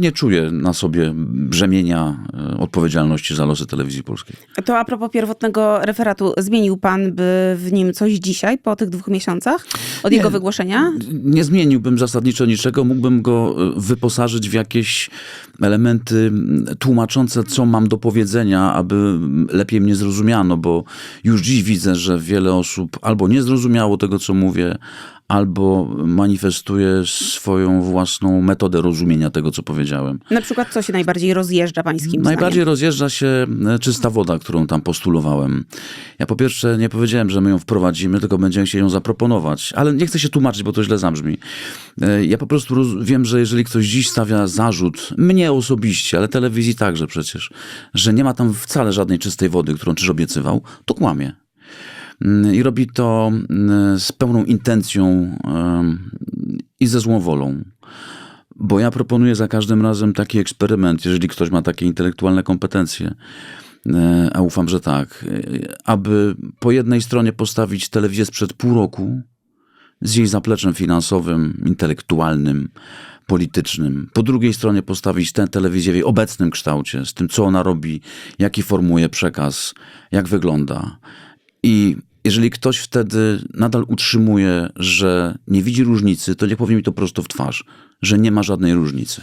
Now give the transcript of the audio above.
Nie czuję na sobie brzemienia e, odpowiedzialności za losy telewizji polskiej. To a propos pierwotnego referatu, zmienił pan by w nim coś dzisiaj, po tych dwóch miesiącach od jego wygłoszenia? Nie zmieniłbym zasadniczo niczego, mógłbym go e, wyposażyć w jakieś elementy tłumaczące, co mam do powiedzenia, aby lepiej mnie zrozumiano, bo już dziś widzę, że wiele osób albo nie zrozumiało tego, co mówię, albo manifestuje swoją własną metodę rozumienia tego, co powiedziałem. Na przykład co się najbardziej rozjeżdża pańskim Najbardziej zdaniem? rozjeżdża się e, czysta woda, którą tam postulowałem. Ja po pierwsze nie powiedziałem, że my ją wprowadzimy, tylko będziemy chcieli ją zaproponować. Ale nie chcę się tłumaczyć, bo to źle zabrzmi. E, Ja po prostu wiem, że jeżeli ktoś dziś stawia zarzut, mnie osobiście, ale telewizji także przecież, że nie ma tam wcale żadnej czystej wody, którą czyż obiecywał, to kłamie. Mm, I robi to mm, z pełną intencją i ze złą wolą. Bo ja proponuję za każdym razem taki eksperyment, jeżeli ktoś ma takie intelektualne kompetencje, e, a ufam, że tak, e, aby po jednej stronie postawić telewizję sprzed pół roku z jej zapleczem finansowym, intelektualnym, politycznym. Po drugiej stronie postawić tę telewizję w jej obecnym kształcie, z tym, co ona robi, jaki formuje przekaz, jak wygląda. I jeżeli ktoś wtedy nadal utrzymuje, że nie widzi różnicy, to niech powie mi to prosto w twarz, że nie ma żadnej różnicy.